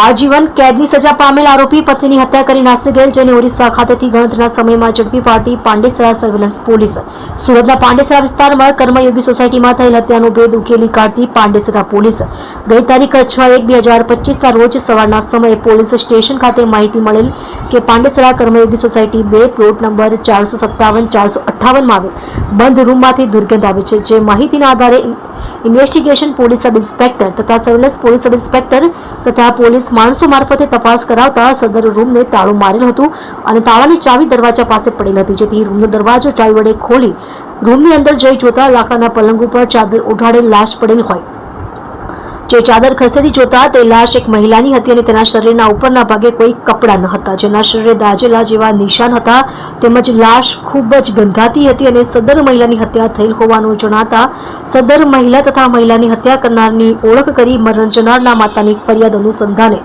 આજીવન કેદની સજા પામેલ આરોપી પત્નીની હત્યા કરી નાસી ગયેલ, જેને ઓરિસ્સા ખાતેથી ગણતરીના સમયમાં ઝડપી પાડતી પાંડેસરા સર્વેલન્સ પોલીસ. સુરતના પાંડેસરા વિસ્તારમાં કર્મયોગી સોસાયટીમાં થયેલ હત્યાનો ભેદ ઉકેલી કાઢતી પાંડેસરા પોલીસ. ગઈ તારીખ છ એક બે હજાર પચીસના રોજ સવારના સમયે પોલીસ સ્ટેશન ખાતે માહિતી મળેલ કે પાંડેસરા કર્મયોગી સોસાયટી બે પ્લોટ નંબર ચારસો સત્તાવન, ચારસો અઠ્ઠાવનમાં આવેલ. બંધ રૂમમાંથી દુર્ગંધ આવે છે. જે માહિતીના આધારે ઇન્વેસ્ટિગેશન પોલીસ સબ ઇન્સ્પેક્ટર તથા સર્વેલન્સ પોલીસ સબ ઇન્સ્પેક્ટર તથા પોલીસ માણસો મારફતે તપાસ કરાવતા સદર રૂમને તાળું મારેલ હતું અને તાળાની ચાવી દરવાજા પાસે પડેલ હતી, જેથી રૂમનો દરવાજો ચાવી વડે ખોલી રૂમની અંદર જઈ જોતા લાકડાના પલંગ ઉપર ચાદર ઉઠાડેલ લાશ પડેલ હોય. જે ચાદર ખસેડી જોતા તે લાશ એક મહિલાની હતી અને તેના શરીરના ઉપરના ભાગે કોઈ કપડાં ન હતા. જેના શરીરે દાજેલા જેવા નિશાન હતા. તેમજ લાશ ખૂબ જ ગંધાતી હતી અને સદર મહિલાની હત્યા થયેલ હોવાનું જણાતા સદર મહિલા તથા મહિલાની હત્યા કરનારની ઓળખ કરી મરણ જનારના માતાની ફરિયાદ અનુસંધાને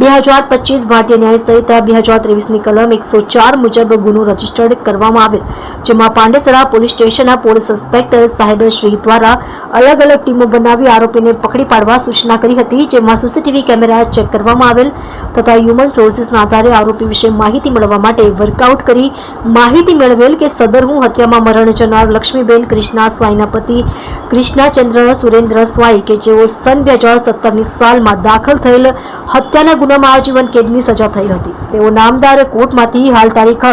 બે હજાર પચીસ ભારતીય ન્યાય સંહિતા બે હજાર ત્રેવીસની કલમ એકસો ચાર મુજબ ગુનો રજીસ્ટર્ડ કરવામાં આવેલ, જેમાં પાંડેસરા પોલીસ સ્ટેશનના પોલીસ ઇન્સ્પેક્ટર સાહેબ શ્રી દ્વારા અલગ અલગ ટીમો બનાવી આરોપીને પકડી પાડવા સૂચના કરી હતી, જેમાં સીસીટીવી કેમેરા ચેક કરવામાં આવેલ તથા હ્યુમન સોર્સિસના આધારે આરોપી વિશે માહિતી મેળવવા માટે વર્કઆઉટ કરી માહિતી મેળવેલ કે સદર હું હત્યામાં મરણ જનાર લક્ષ્મીબેન કૃષ્ણા સ્વાઈના પતિ કૃષ્ણાચંદ્ર સુરેન્દ્ર સ્વાઈ કે જેઓ સન બે હજાર સત્તરની સાલમાં દાખલ થયેલ હત્યાના ગુનામાં આજીવન કેદની સજા થઈ હતી. તેઓ નામદાર કોર્ટમાંથી હાલ તારીખ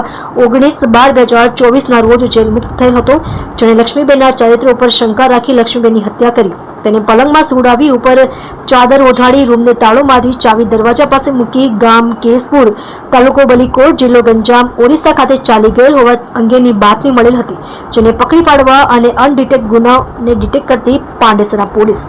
ઓગણીસ બાર બે હજાર ચોવીસના રોજ જેલ મુક્ત થયેલ હતો. જેણે લક્ષ્મીબેનના ચરિત્ર ઉપર શંકા રાખી લક્ષ્મીબેનની હત્યા કરી. તેને પલંગમાં સુડાવી ઉપર ચાદર ઓઢાડી રૂમને તાળો મારી ચાવી દરવાજા પાસે મૂકી ગામ કેસપુર તાલુકો બલીકોટ જિલ્લો ગંજામ ઓરિસ્સા ખાતે ચાલી ગયેલ હોવા અંગેની બાતમી મળેલ હતી, જેને પકડી પાડવા અને અનડિટેક્ટ ગુનાને ડિટેક્ટ કરતી પાંડેસરા પોલીસ.